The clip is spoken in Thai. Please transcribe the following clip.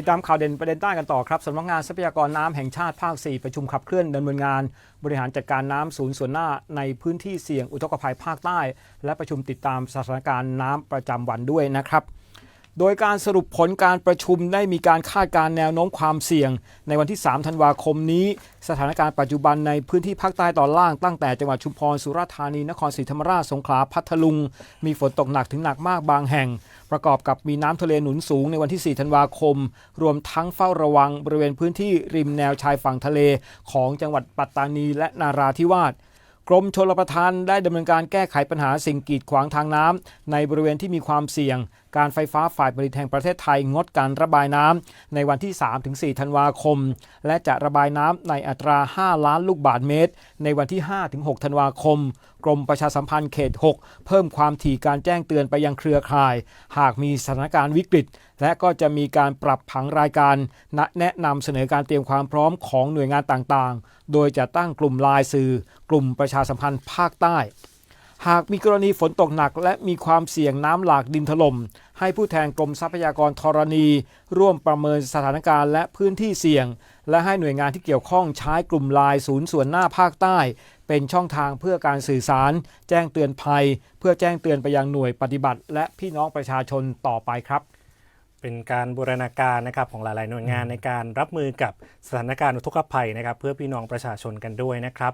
ติดตามข่าวเด่นประเด็นใต้กันต่อครับสำนักงานทรัพยากรน้ำแห่งชาติภาค 4 ประชุมขับเคลื่อนดำเนินงาน บริหารจัดการน้ำศูนย์ส่วนหน้าในพื้นที่เสี่ยงอุทกภัยภาคใต้ และประชุมติดตามสถานการณ์น้ำประจำวันด้วยนะครับ โดยการสรุปผลการประชุมได้มีการคาดการแนวโน้มความเสี่ยง ในวันที่ 3 ธันวาคมนี้ สถานการณ์ปัจจุบันในพื้นที่ภาคใต้ตอนล่างตั้งแต่จังหวัดชุมพรสุราษฎร์ธานีนครศรีธรรมราชสงขลาพัทลุง มีฝนตกหนักถึงหนักมากบางแห่ง ประกอบกับมีน้ำทะเลหนุนสูงในวันที่ 4 ธันวาคม รวมทั้งเฝ้าระวังบริเวณพื้นที่ริมแนวชายฝั่งทะเล ของจังหวัดปัตตานีและนาราธิวาส กรมชลประทานได้ดำเนินการแก้ไขปัญหาสิ่งกีดขวางทางน้ำในบริเวณที่มีความเสี่ยง การไฟฟ้าฝ่ายผลิตแห่งประเทศไทยงดการระบายน้ำในวันที่ 3-4 ธันวาคม และจะระบายน้ำในอัตรา 5 ล้านลูกบาศก์เมตร ในวันที่ 5-6 ธันวาคม กรมประชาสัมพันธ์เขต 6 เพิ่มความถี่การแจ้งเตือนไปยังเครือข่าย หากมีสถานการณ์วิกฤต และก็จะมีการปรับผังรายการแนะนำเสนอการเตรียมความพร้อมของหน่วยงานต่างๆ โดยจะตั้งกลุ่มลายสื่อ กลุ่มประชาสัมพันธ์ภาคใต้ หากมีกรณีฝนตกหนัก และมีความเสี่ยงน้ำหลากดินถล่มให้ผู้แทนกรมทรัพยากรธรณี ร่วมประเมินสถานการณ์และพื้นที่เสี่ยง และให้หน่วยงานที่เกี่ยวข้องใช้กลุ่มลายศูนย์ส่วนหน้าภาคใต้ เป็นช่องทางเพื่อการสื่อสาร แจ้งเตือนภัย เพื่อแจ้งเตือนไปยังหน่วยปฏิบัติ และพี่น้องประชาชนต่อไปครับเป็นการบูรณาการนะครับของหลาย ๆ หน่วยงานในการรับมือกับสถานการณ์อุทกภัยนะครับ เพื่อพี่น้องประชาชนกันด้วยนะครับ